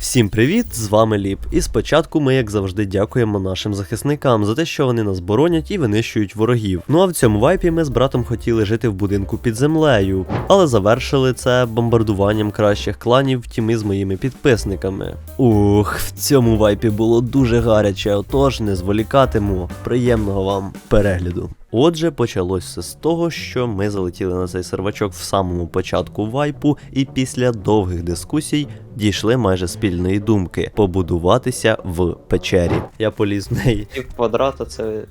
Всім привіт! З вами Ліп. І спочатку ми, як завжди, дякуємо нашим захисникам за те, що вони нас боронять і винищують ворогів. Ну а в цьому вайпі ми з братом хотіли жити в будинку під землею, але завершили це бомбардуванням кращих кланів тіми з моїми підписниками. Ух, в цьому вайпі було дуже гаряче, отож не зволікатиму. Приємного вам перегляду. Отже, почалось все з того, що ми залетіли на цей сервачок в самому початку вайпу, і після довгих дискусій дійшли майже спільної думки побудуватися в печері. Я поліз в неї. Пів квадрата це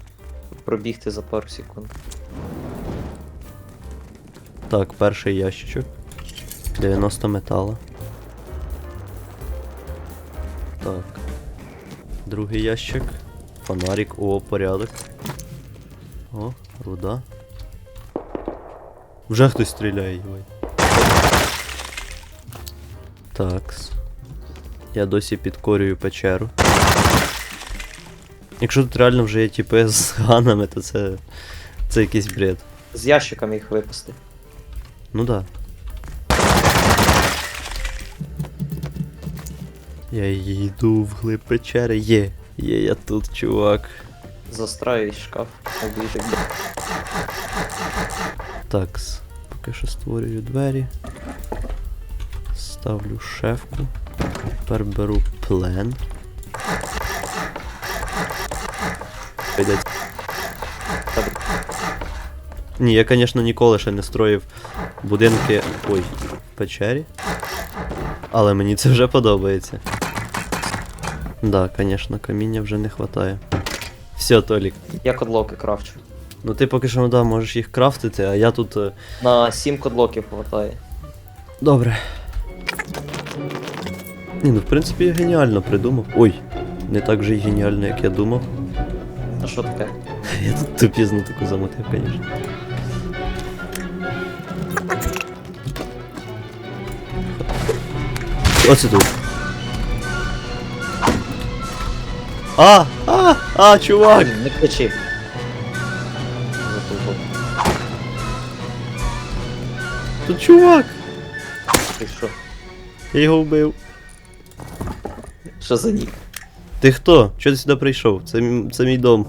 пробігти за пару секунд. Так, перший ящичок. 90 метала. Так. Другий ящик. Фонарик, о, порядок. О, руда. Вже хтось стріляє, йой. Такс. Я досі підкорюю печеру. Якщо тут реально вже є тіпи з ганами, то це. Це якийсь бред. З ящиками їх випусти. Ну да. Я йду в глиб печери. Є. Є я тут, чувак. Застраюсь шкаф, обліжик. Такс. Поки що створюю двері. Ставлю шефку. Тепер беру плен. Ні, я, звісно, ніколи ще не строїв будинки. Ой, в печері. Але мені це вже подобається. Да, звісно, каміння вже не вистачає. Все, Толік. Я кодлоки крафчу. Ну ти поки що ну, да, можеш їх крафтити, а я тут. е, На 7 кодлоків хватає. Добре. Ні, ну в принципі я геніально придумав. Ой, не так же й геніально, як я думав. А що таке? Я тут тупізну таку замотив, звісно. Оце тут. А! А! А, чувак! Блін, Не кричи. Затупав. Тут чувак! Ти що? Я його вбив. Що за нік? Ти хто? Чого ти сюди прийшов? Це, це мій дом.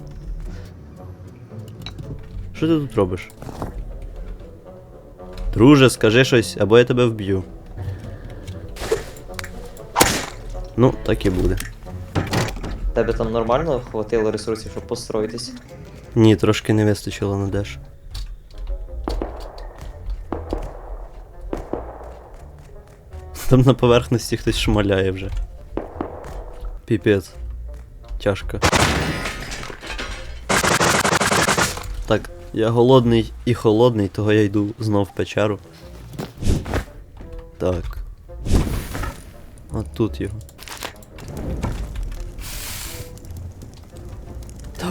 Що ти тут робиш? Друже, скажи щось, або я тебе вб'ю. Ну, так і буде. Тебе там нормально хватило ресурсів, щоб построїтись? Ні, трошки не вистачило на деш. Там на поверхності хтось шмаляє вже. Піпець. Тяжко. Так, я голодний і холодний, того я йду знов в печеру. Так. От тут його.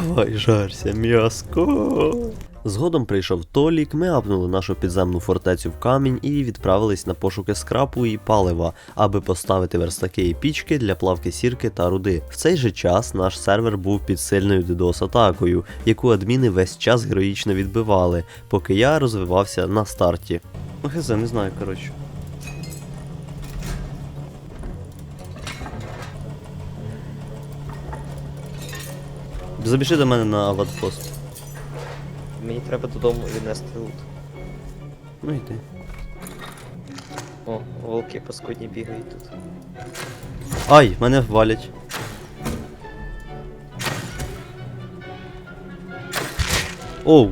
Давай жарся, м'яско. Згодом прийшов Толік, ми апнули нашу підземну фортецю в камінь і відправились на пошуки скрапу і палива, аби поставити верстаки і пічки для плавки сірки та руди. В цей же час наш сервер був під сильною DDoS-атакою, яку адміни весь час героїчно відбивали, поки я розвивався на старті. Ну не знаю, коротше. Забіжи до мене на аватпост. Мені треба додому віднести лут. Ну йди. О, волки паскудні бігають тут. Ай, мене валять. Оу.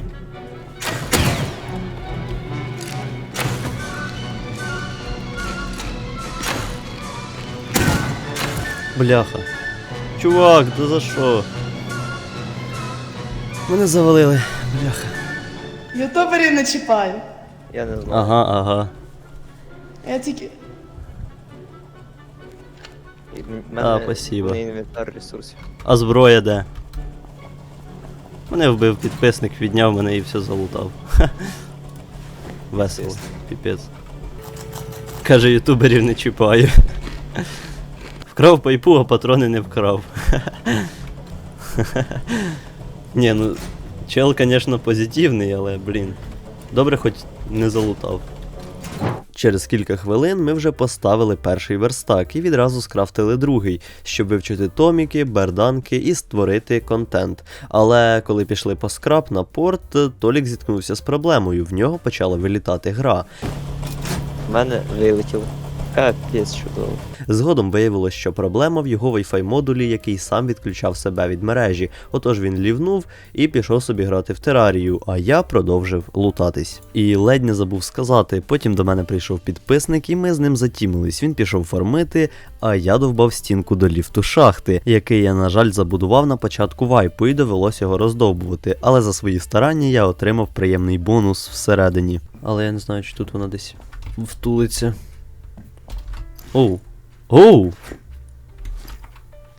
Бляха. Чувак, да за що? Мене завалили. Бляха. Ютуберів не чіпай. Я не знаю. Ага, ага. Я тільки. І в А, спасибо. не інвентар ресурсів. А зброя де? Мене вбив підписник, відняв мене і все залутав. Ха. Весело, піпець. Каже, ютуберів не чіпаю. Вкрав пайпу, а патрони не вкрав. Ні, ну, чел, звісно, позитивний, але, блін. Добре, хоч не залутав. Через кілька хвилин ми вже поставили перший верстак і відразу скрафтили другий, щоб вивчити томіки, берданки і створити контент. Але коли пішли по скраб на порт, Толік зіткнувся з проблемою. В нього почала вилітати гра. В мене вилетіло. Капець чудово. Згодом виявилось, що проблема в його Wi-Fi модулі, який сам відключав себе від мережі. Отож він лівнув і пішов собі грати в терарію, а я продовжив лутатись. І ледь не забув сказати. Потім до мене прийшов підписник, і ми з ним затімились. Він пішов фармити, а я довбав стінку до ліфту шахти, який я, на жаль, забудував на початку вайпу і довелося його роздовбувати. Але за свої старання я отримав приємний бонус всередині. Але я не знаю, чи тут вона десь втулиться. Оу. Оу.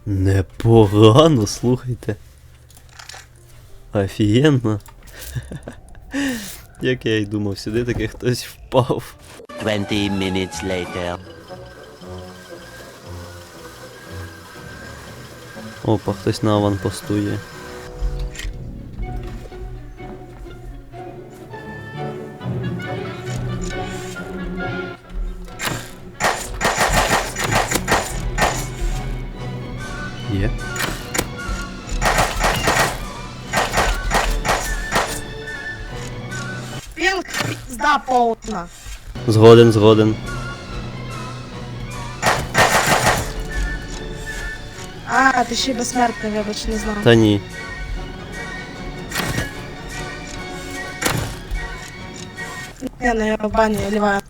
Непогано, слухайте. Офігенно. Як я й думав, сюди таки хтось впав. 20 minutes later. Опа, хтось на аванпосту є. Є. повна. Згоден, згоден. А, ти ще й безсмертний, вибач, не знав. Та ні. Я в бані ліваю.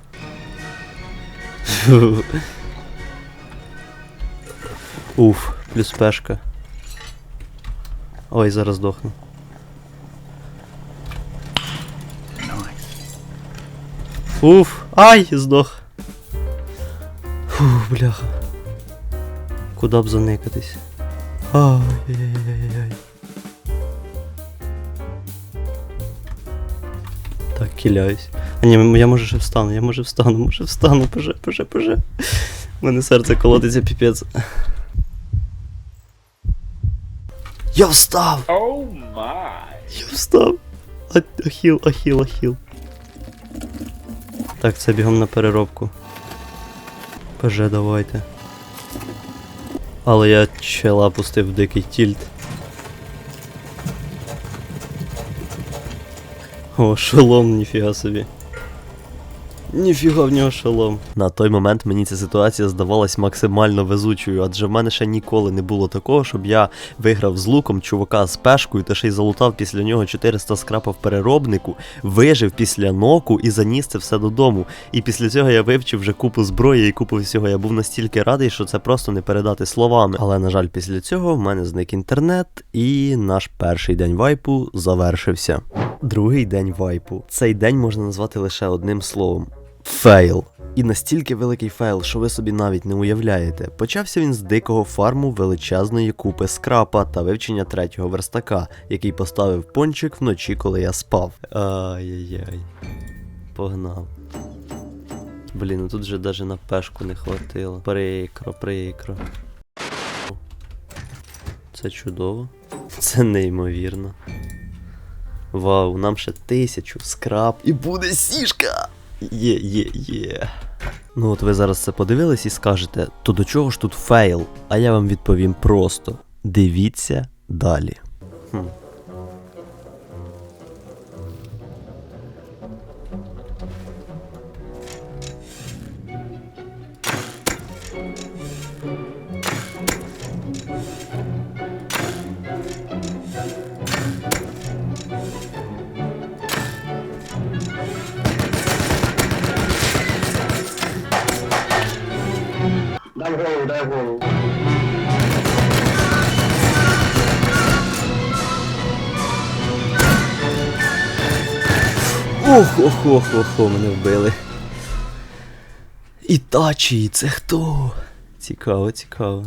Уф, плюс пешка. Ой, зараз здохну. Уф, ай, здох. Фух, бляха. Куда б заникатись? Ай-яй-яй-яй. Так, киляюсь. А ні, я може ще встану, я може встану, може встану, поже, поже, поже. У мене серце колотиться піпець. Я встав! Oh my. Я встав! Ахіл, ахіл, ахіл. Так, це бігом на переробку. ПЖ, давайте. Але я чела пустив дикий тільт. О, шолом, ніфіга собі. Ніфіга в нього шолом. На той момент мені ця ситуація здавалась максимально везучою, адже в мене ще ніколи не було такого, щоб я виграв з луком чувака з пешкою та ще й залутав після нього 400 скрапа в переробнику, вижив після ноку і заніс це все додому. І після цього я вивчив вже купу зброї і купу всього. Я був настільки радий, що це просто не передати словами. Але на жаль, після цього в мене зник інтернет, і наш перший день вайпу завершився. Другий день вайпу. Цей день можна назвати лише одним словом. Фейл. І настільки великий фейл, що ви собі навіть не уявляєте. Почався він з дикого фарму величезної купи скрапа та вивчення третього верстака, який поставив пончик вночі, коли я спав. Ай-яй-яй. Погнав. Блін, ну тут же даже на пешку не хватило. Прикро, прикро. Це чудово. Це неймовірно. Вау, нам ще тисячу скраб і буде сішка! Є, є, є. Ну от ви зараз це подивились і скажете, то до чого ж тут фейл? А я вам відповім просто: дивіться далі. Хм. Ох, мене вбили. Ітачі, це хто? Цікаво, цікаво.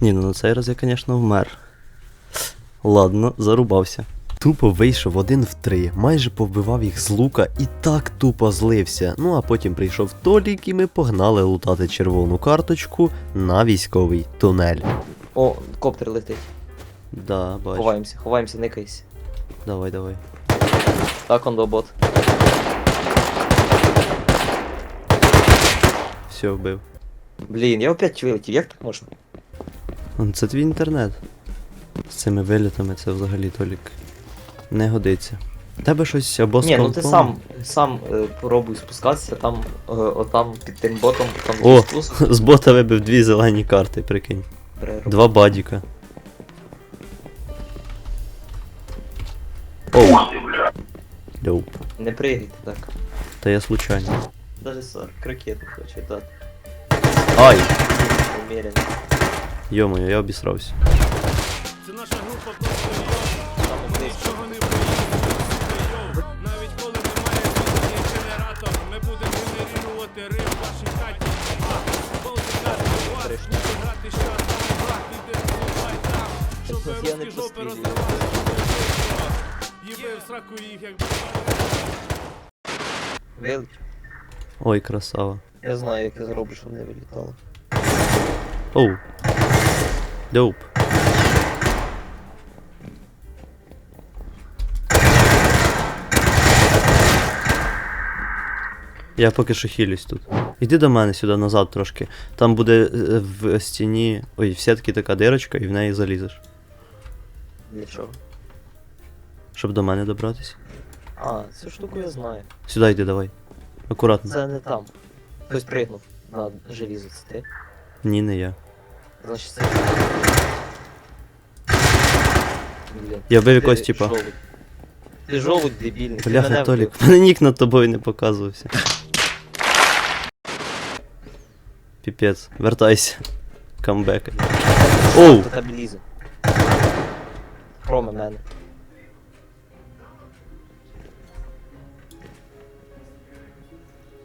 Ні, ну на цей раз я, звісно, вмер. Ладно, зарубався. Тупо вийшов один в три, майже повбивав їх з лука і так тупо злився. Ну а потім прийшов Толік і ми погнали лутати червону карточку на військовий тунель. О, коптер летить. Да, бачу. Ховаємося, ховаємося, никайся. Давай, давай. Так, он до бот. Все, вбив. Блін, я опять вилетів, як так можна? Це твій інтернет. З цими вилітами це взагалі толік. Не годиться. Тебе щось або з Ні, ну ти сам сам е, пробуй спускатися там, е, отам під тим ботом, там О! З бота вибив дві зелені карти, прикинь. Перероб- Два бадіка. Оу. Доуп. Не пригайте так. Та я случайно. Даже сор, крокету хоче дати. Ай! Умеренно. Йо-моє, я обісрався. Це наша група просто нічого не боїться. Навіть коли немає світла генератор, ми будемо генерувати рим в вашій хаті. Болтикати у вас, Трішки. грати щас іди слухай там. Щоб не русські жопи розривали. Їби в сраку їх, якби. Вилетів. Ой, красава. Я знаю, як я зроблю, щоб не вилітало. Оу. Доуп. Я поки що хилюсь тут. Іди до мене сюди назад трошки. Там буде е, в стіні. Ой, в сітці така дирочка, і в неї залізеш. Для чого? Щоб до мене добратися. А, цю штуку я знаю. Сюди йди, давай. Акуратно. Це не там. Хтось пригнув на желізо, це ти? Ні, не я. Значить це. Блін. Я вбив якогось Ти типа. жолудь. Ти жолудь дебільний. ти Бляха, мене Толік, в мене нік над тобою не показувався. Піпець, вертайся. Камбек. Оу! Хто тебе лізе? Кроме мене.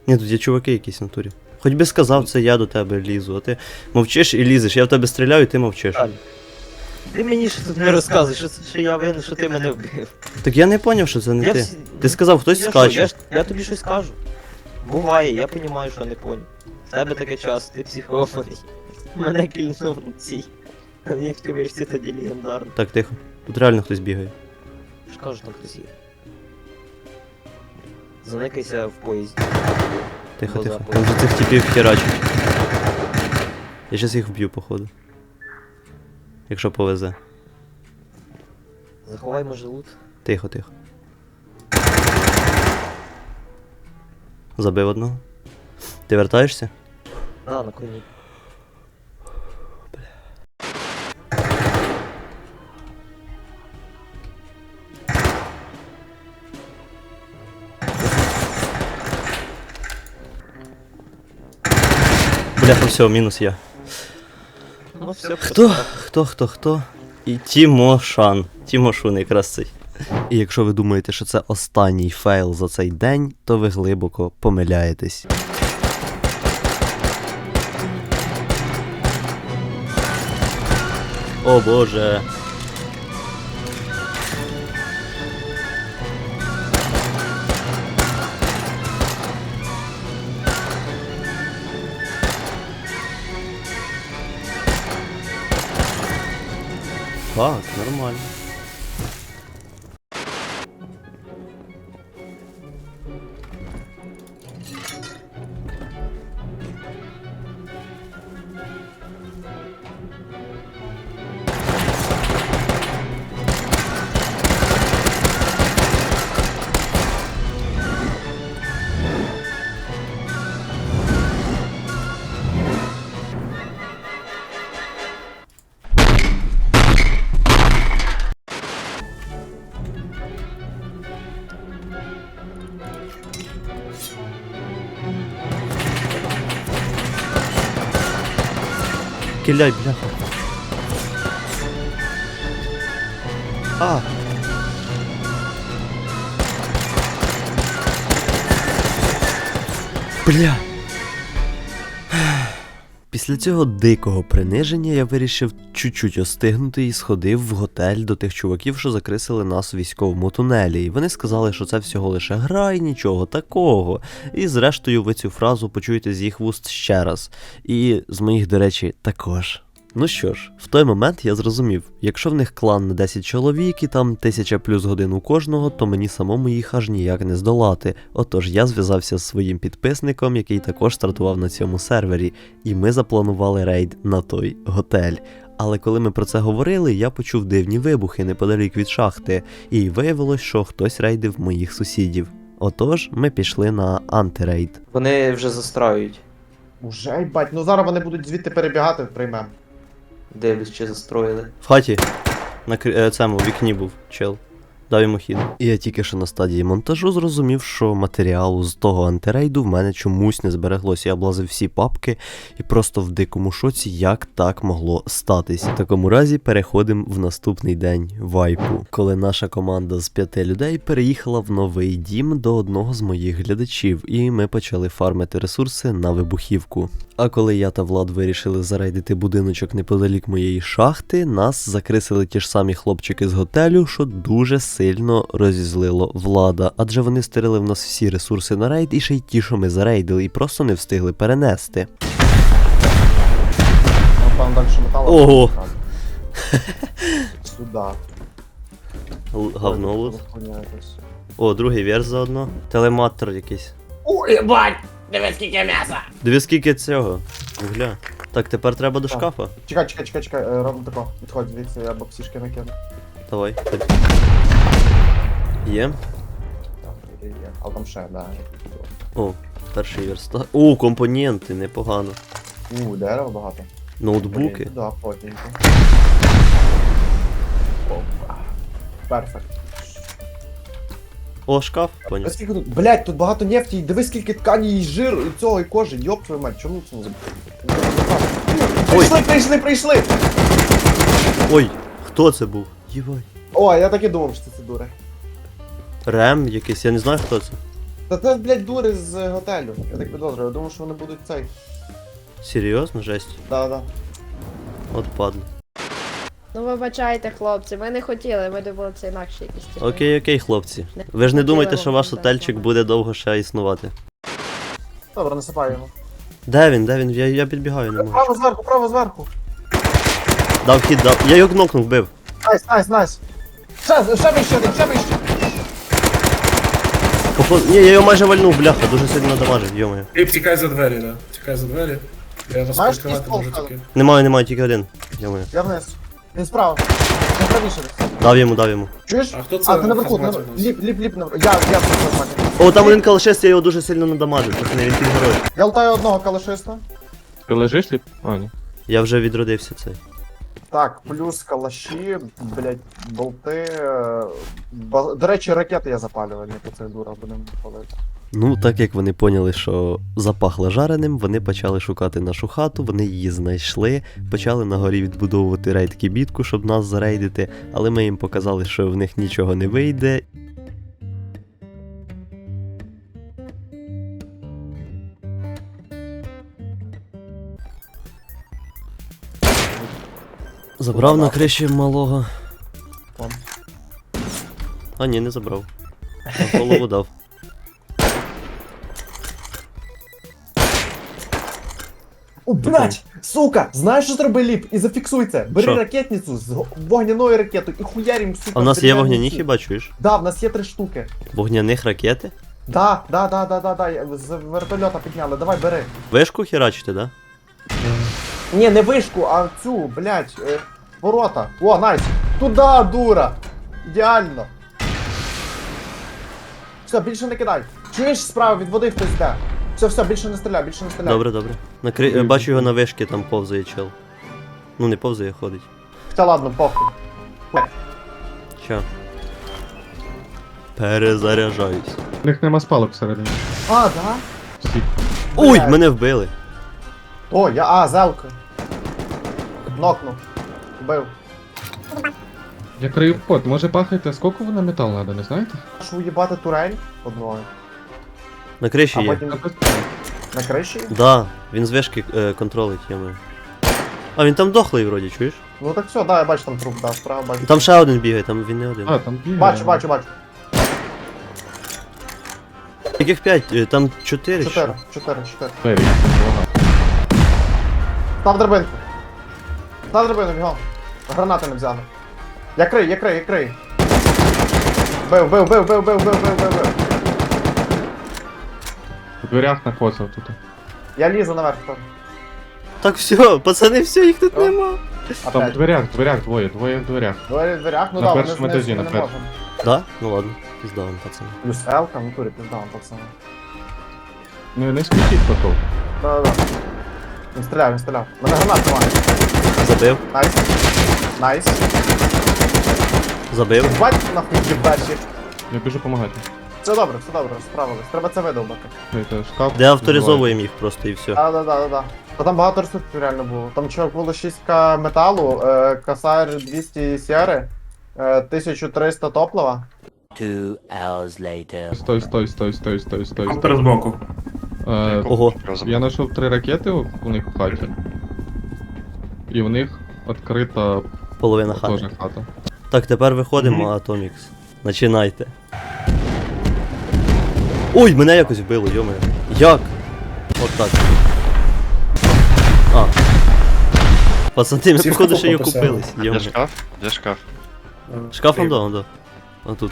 Ні, тут є чуваки якісь в натурі. Хоч би сказав, це я до тебе лізу, а ти мовчиш і лізеш. Я в тебе стріляю, і ти мовчиш. Аль. Ти мені що тут не розказуєш, що, це- що я винен, що ти мене вбив. Так я не поняв, що це не я ти. всі- Ти сказав, хтось я що, скаче. Я, ж- я тобі щось кажу. Буває, я розумію, що не поняв. В тебе таке час, ти психований. Мене кільнув цій. Як в кавичці тоді легендарно. Так, тихо. Тут реально хтось бігає. Що кажу, там хтось є. Заникайся в поїзді. Тихо, тихо. Там же цих типів херачить. Я щас їх вб'ю, походу. Якщо повезе. Заховай може лут. Тихо, тихо. Забив одного. Ти вертаєшся? Да, на коні. Бляха, все, мінус я. Ну все, Хто? Хто, хто, хто? І Тімошан. Тімошун якраз цей. І якщо ви думаєте, що це останній фейл за цей день, то ви глибоко помиляєтесь. О боже. Так, нормально. Киляй, бляха. А. Бля. Після цього дикого приниження я вирішив чуть-чуть остигнути і сходив в готель до тих чуваків, що закрисили нас у військовому тунелі. І вони сказали, що це всього лише гра і нічого такого. І зрештою ви цю фразу почуєте з їх вуст ще раз. І з моїх, до речі, також. Ну що ж, в той момент я зрозумів, якщо в них клан на 10 чоловік і там тисяча плюс годин у кожного, то мені самому їх аж ніяк не здолати. Отож я зв'язався з своїм підписником, який також стартував на цьому сервері, і ми запланували рейд на той готель. Але коли ми про це говорили, я почув дивні вибухи неподалік від шахти, і виявилось, що хтось рейдив моїх сусідів. Отож, ми пішли на антирейд. Вони вже застраюють. Уже, бать, ну зараз вони будуть звідти перебігати, приймем. Дивлюсь, чи застроїли. В хаті на кр- е, цьому вікні був чел. Дав хід. І я тільки що на стадії монтажу зрозумів, що матеріалу з того антирейду в мене чомусь не збереглося. Я облазив всі папки і просто в дикому шоці, як так могло статись. В такому разі переходимо в наступний день вайпу, коли наша команда з п'яти людей переїхала в новий дім до одного з моїх глядачів, і ми почали фармити ресурси на вибухівку. А коли я та Влад вирішили зарейдити будиночок неподалік моєї шахти, нас закрисили ті ж самі хлопчики з готелю, що дуже сильно розізлило влада, адже вони стирили в нас всі ресурси на рейд і ще й ті, що ми зарейдили, і просто не встигли перенести. Там, далі металу. Ого. Сюда. Лут. О, другий верс заодно. Телематор якийсь. Ой, ебать! Диви скільки м'яса! Дві скільки цього? Гля. Так, тепер треба до Так. шкафа. Чекай, чекай, чекай, чекай, е, робимо тако. Відходь звідси, я боксішки накину. Давай. Є. Є. Але там ще, да. О, перший верстак. О, компоненти, непогано. У, дерева багато. Ноутбуки. Блін, Да, потненько. Опа. Перфект. О, шкаф, поняв. скільки тут, блять, тут багато нефті, і диви скільки ткані і жиру, і цього, і кожи, йоп твою мать, чому це не? Прийшли, прийшли, прийшли! Ой, хто це був? Єбай. О, я так і думав, що це ці дури. Рем якийсь, я не знаю хто це. Та це, блять, дури з готелю. Я так підозрюю, я думав, що вони будуть цей. Серйозно, жесть. Да-да. От падло. Ну вибачайте, хлопці, ми не хотіли, ми думали, це інакше якісь типи. Окей, окей, хлопці. Ви ж не думайте, що ваш отельчик буде довго ще існувати. Добре, насипаємо. Де він, де він? Я, я підбігаю, не можу. Право зверху, право зверху. Дав хід, дав. Я його кнопнув, вбив. Найс, найс, найс. Ще, ще вище один, ще вище. Походу. Ні, я його майже вальнув, бляха, дуже сильно надамажив, йомаю. Кліп, тікай за двері, да. Тікай за двері. Я вас Знаєш, прикривати пістол можу вкладу? тільки. Немає, немає, тільки один. Йомаю. Я вниз. Він справа. Він правіше. Дав йому, дав йому. Чуєш? А хто це А, ти наверху, автомат на- нас? ліп, ліп, ліп, на... Я, я тут нормально. О, там один калашист, я його дуже сильно надамажив, пацани, він під горою. Я лутаю одного калашиста. Ти лежиш ліп? А, ні. Я вже відродився цей. Так, плюс калаші, блять, болти. е, ба- До речі, ракети я запалював, не по цих дурах будемо палити. Ну, так як вони поняли, що запахло жареним, вони почали шукати нашу хату, вони її знайшли, почали на горі відбудовувати рейд кібітку, щоб нас зарейдити, але ми їм показали, що в них нічого не вийде. Забрав на криші малого. Вон. А ні, не забрав. А голову дав. О, блять! Сука! Знаєш, що зроби ліп? І зафіксуй це. Бери Що? ракетницю з го- вогняною ракетою і хуярім, сука. А в нас є дерев'яну вогняні цю. хіба чуєш? Да, в нас є три штуки. Вогняних ракети? Да, да, да, да, да, да. я- З вертольота підняли. Давай, бери. Вишку херачите, да? Ні, не вишку, а цю, блять, е, ворота. О, найс. Туда, дура. Ідеально. Все, більше не кидай. Чуєш справа від води хтось йде. Все, все, більше не стріляй, більше не стріляй. Добре, добре. Накри... е, Бачу його на вишки, там повзає чел. Ну не повзає, ходить. Та ладно, похуй. Чо? Перезаряджаюсь. У них нема спалок всередині. А, да? Всі. Ой, Блядь. мене вбили. О, я. А, зелка. Нокнув. Вбив. Я крию вход, може пахайте, скільки вона метал надо, не знаєте? Аж уїбати турель одною. На криші А є. потім на криші. Да, він з вишки е, контролить, я маю. А він там дохлий вроді, чуєш? Ну так все, да, я бачу там труп, да, справа бачу. Там ще один бігає, там він не один. А, там бігає. Бачу, бачу, бачу. Яких п'ять? Е, Там чотири. Чотири, що? чотири, чотири. Двері. Ага. Став драбинку. За драбину, бігом. Гранати не взяли. Я крий, я крий, я крий. Бив, бив, бив, бив, бив, бив, бив, бив, бив. У дверях находив тут. Я лізу наверх. там. Так все, пацани, все, їх тут Що? нема. Там в Опять. дверях, в дверях двоє, двоє в дверях. Двері в дверях, ну На да, вони першому знизу етажі, не на першому. можемо. Да? Ну ладно, піздавим, пацани. Плюс Л-ка, ну турі піздаун, пацани. Ну не скрутіть потом. Да-да-да. Він стріляв, він стріляв. Мене гранат немає. Забив, Найс. Найс. забив. Бать нахуй їбачі. Я біжу помагати. Все добре, все добре, справились. Треба це видовбати. Це шкаф. Де авторизовуємо їх просто і все. Да, да, да, да, да. Та там багато ресурсів реально було. Там чувак було 6к металу, е, косарь 200 сіари, е, 1300 топлива. Two hours later. Стой, стой, стой, стой, стой, стой. Автор збоку. Е, Ого, Я знайшов три ракети у у них в хаті. І в них відкрита половина теж хати. хата. Так, тепер виходимо, Атомікс. Начинайте. Ой, мене якось вбило, йоме. Як? От так. А. Пацани, ми походу ще й купу окупились. Йоме. шкаф? Де шкаф? Шкафом да, да. А тут.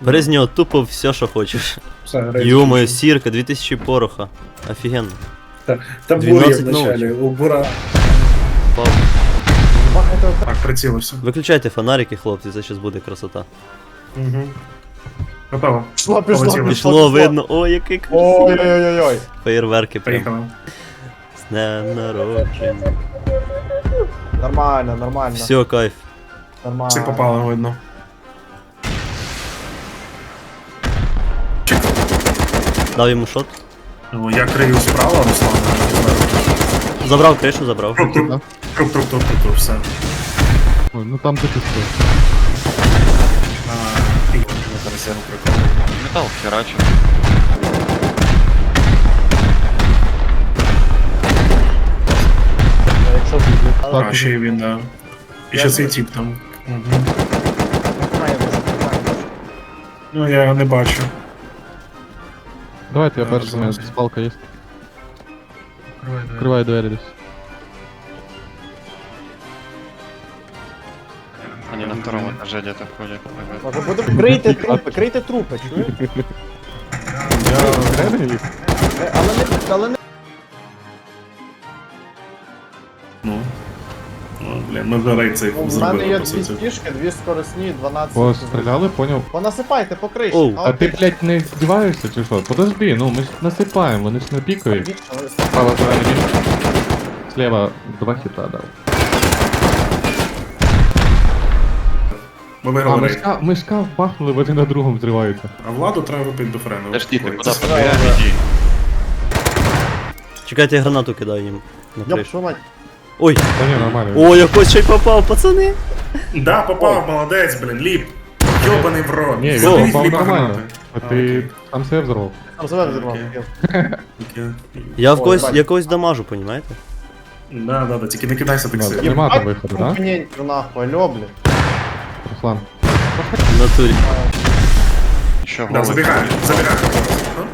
Бери з нього тупо все, що хочеш. Йоме, сірка, 2000 пороха. Офігенно. Там 12 буря вначале, у бура. Пав. Так, прицілився. Виключайте фонарики, хлопці, це щас буде красота. Угу. Готово. Пішло, пішло, Полетіло. пішло. Пішло, видно, ой, який красивий. Ой-ой-ой-ой. Феєрверки прям. Поїхали. З днем народження. Нормально, нормально. Все, кайф. Нормально. Всі попали, видно. Дав йому шот. Ну, Я крию справа, Руслан. Забрав кришу, забрав. Труп, труп, труп, труп, все. Ой, ну там таки стой. А, і- Зараз я прикол. Метал херачу. Якщо А, Так, ще й він, да. І ще цей тип там. Ну, я його не бачу. давайте я А, перший, мене зараз. спалка є. Відкривай двері десь. Втором этаже где-то ходят. Може буде крийте трупи, крийте трупи, чуєш? Я? Е, Але не, але не Ну. Ну, блін, ми вже рейд цей У мене зробили, є по дві суті. стіжки, дві скоросні, 12. Постріляли, поняв? Понасипайте по криші. Оу. А ти, блядь, не здіваєшся чи що? Подожди, ну ми ж насипаємо, вони ж не пікають. Справа зелені. Слева два хіта дав. Ми А, виграли рейд. мишка, мишка бахнули, вони на другому зриваються. А владу треба випити до френу. Подожди, Ой, куда це- подбегаем. Чекайте, я гранату кидаю їм на Йоп, кришу. що мать. Ой, Та ні, нормально. о, якось ще й попав, пацани. Да, попав, молодець, блін, ліп. Йобаний в рот. Ні, він попав ліпа нормально. гранати. А ти там себе взорвав. Там себе взірвав. Окей. Окей. Я в когось, я когось дамажу, понімаєте? Да, да, да, тільки не кидайся так сильно. Нема там виходу, да? Компонентів нахуй, алло, блін хлам. В натурі. Да, забігаю, забігаю.